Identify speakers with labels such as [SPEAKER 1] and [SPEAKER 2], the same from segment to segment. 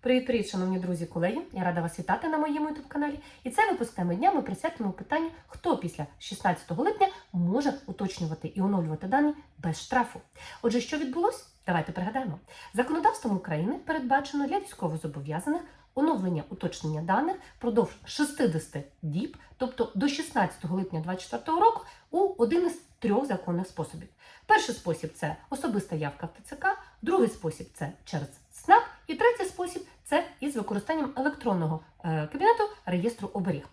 [SPEAKER 1] Привіт-привіт, шановні друзі, колеги! Я рада вас вітати на моєму youtube каналі. І цей випуск теми дня ми присвятимо питанню, хто після 16 липня може уточнювати і оновлювати дані без штрафу. Отже, що відбулося? Давайте пригадаємо. Законодавством України передбачено для військовозобов'язаних оновлення уточнення даних впродовж 60 діб, тобто до 16 липня 2024 року, у один із трьох законних способів. Перший спосіб це особиста явка в ТЦК, другий спосіб це через СНАП, і третій спосіб це із використанням електронного е, кабінету реєстру оберіг.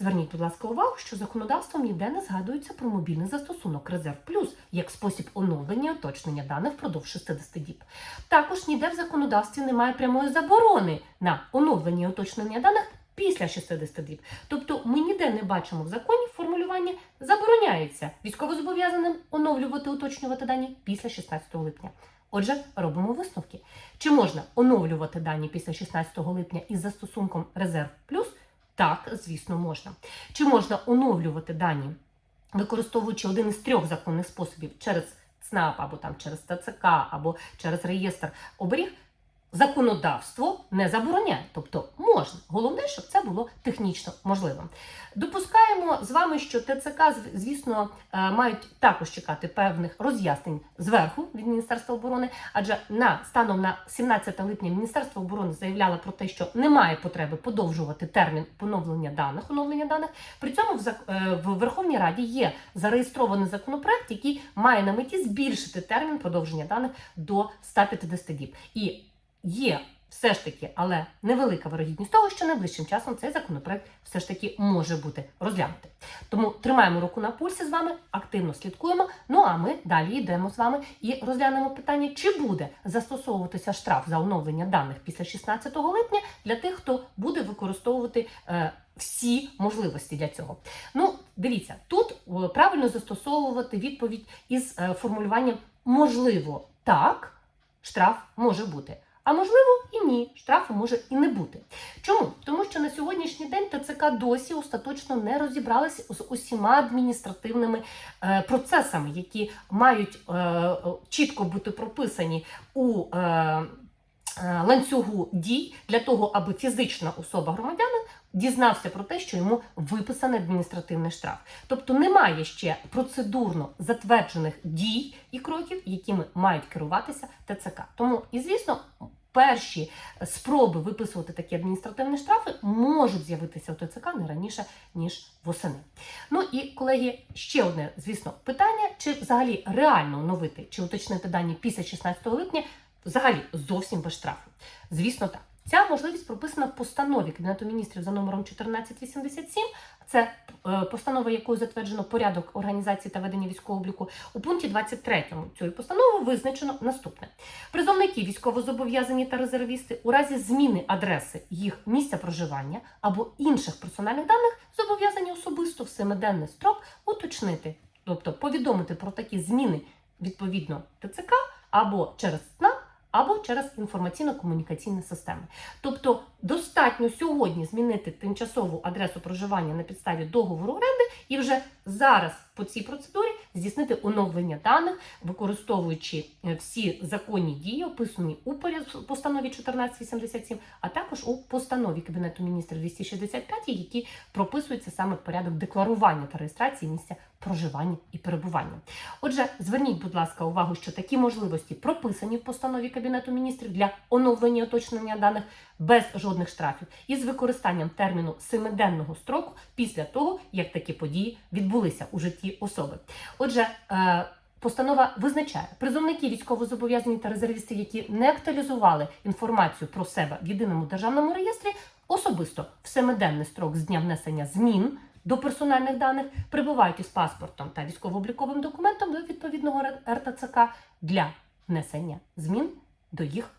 [SPEAKER 1] Зверніть, будь ласка, увагу, що законодавством ніде не згадується про мобільний застосунок Резерв Плюс як спосіб оновлення і уточнення даних впродовж 60 діб. Також ніде в законодавстві немає прямої заборони на оновлення і уточнення даних після 60 діб. Тобто ми ніде не бачимо в законі формулювання забороняється військовозобов'язаним оновлювати уточнювати дані після 16 липня. Отже, робимо висновки. Чи можна оновлювати дані після 16 липня із застосунком Резерв Плюс? Так, звісно, можна. Чи можна оновлювати дані, використовуючи один із трьох законних способів через ЦНАП або там через ТЦК, або через реєстр оберіг? Законодавство не забороняє, тобто можна. Головне, щоб це було технічно можливим. Допускаємо з вами, що ТЦК, звісно, е, мають також чекати певних роз'яснень зверху від Міністерства оборони, адже на станом на 17 липня Міністерство оборони заявляло про те, що немає потреби подовжувати термін поновлення даних, оновлення даних. При цьому в, е, Верховній Раді є зареєстрований законопроект, який має на меті збільшити термін продовження даних до 150 діб. І є все ж таки, але невелика вирогідність того, що найближчим часом цей законопроект все ж таки може бути розглянутий. Тому тримаємо руку на пульсі з вами, активно слідкуємо. Ну а ми далі йдемо з вами і розглянемо питання, чи буде застосовуватися штраф за оновлення даних після 16 липня для тих, хто буде використовувати. е, всі можливості для цього. Ну, дивіться, тут правильно застосовувати відповідь із е, формулюванням можливо так, штраф може бути. А можливо ні, штрафу може і не бути. Чому? Тому що на сьогоднішній день ТЦК досі остаточно не розібралися з усіма адміністративними е, процесами, які мають е, чітко бути прописані у е, ланцюгу дій для того, аби фізична особа громадянин дізнався про те, що йому виписаний адміністративний штраф. Тобто немає ще процедурно затверджених дій і кроків, якими мають керуватися ТЦК. Тому і звісно. Перші спроби виписувати такі адміністративні штрафи можуть з'явитися у ТЦК не раніше ніж восени. Ну і колеги, ще одне, звісно, питання: чи взагалі реально оновити чи уточнити дані після 16 липня, взагалі зовсім без штрафу? Звісно, так. Ця можливість прописана в постанові Кабінету міністрів за номером 1487. Це е, постанова, якою затверджено порядок організації та ведення військового обліку. У пункті 23 цієї постанови визначено наступне: призовники, військовозобов'язані та резервісти у разі зміни адреси їх місця проживання або інших персональних даних зобов'язані особисто в семиденний строк уточнити, тобто повідомити про такі зміни відповідно ТЦК або через ЦНАП, або через інформаційно-комунікаційні системи. Тобто достатньо сьогодні змінити тимчасову адресу проживання на підставі договору оренди і вже зараз по цій процедурі здійснити оновлення даних, використовуючи е, всі законні дії, описані у постанові 1487, а також у постанові Кабінету міністрів 265, які прописуються саме порядок декларування та реєстрації місця проживання і перебування. Отже, зверніть, будь ласка, увагу, що такі можливості прописані в постанові Кабінету міністрів для оновлення і уточнення даних без жодних штрафів із використанням терміну семиденного строку після того, як такі події відбулися у житті особи. Отже, е, Постанова визначає призовники військовозобов'язані та резервісти, які не актуалізували інформацію про себе в єдиному державному реєстрі, особисто в семиденний строк з дня внесення змін до персональних даних прибувають із паспортом та військово-обліковим документом до відповідного РТЦК для внесення змін до їх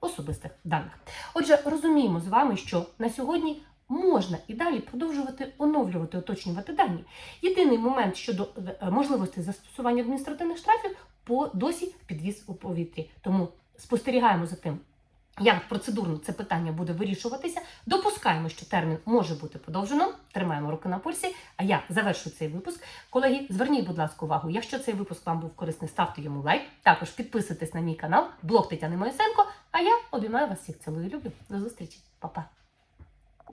[SPEAKER 1] особистих даних. Отже, розуміємо з вами, що на сьогодні можна і далі продовжувати оновлювати, уточнювати дані. Єдиний момент щодо е, можливості застосування адміністративних штрафів по досі підвіз у повітрі. Тому спостерігаємо за тим. Як процедурно це питання буде вирішуватися? Допускаємо, що термін може бути подовжено. Тримаємо руки на пульсі. А я завершу цей випуск. Колеги, зверніть, будь ласка, увагу. Якщо цей випуск вам був корисний, ставте йому лайк. Також підписуйтесь на мій канал, блог Тетяни Моїсенко. А я обіймаю вас всіх цілую люблю. До зустрічі!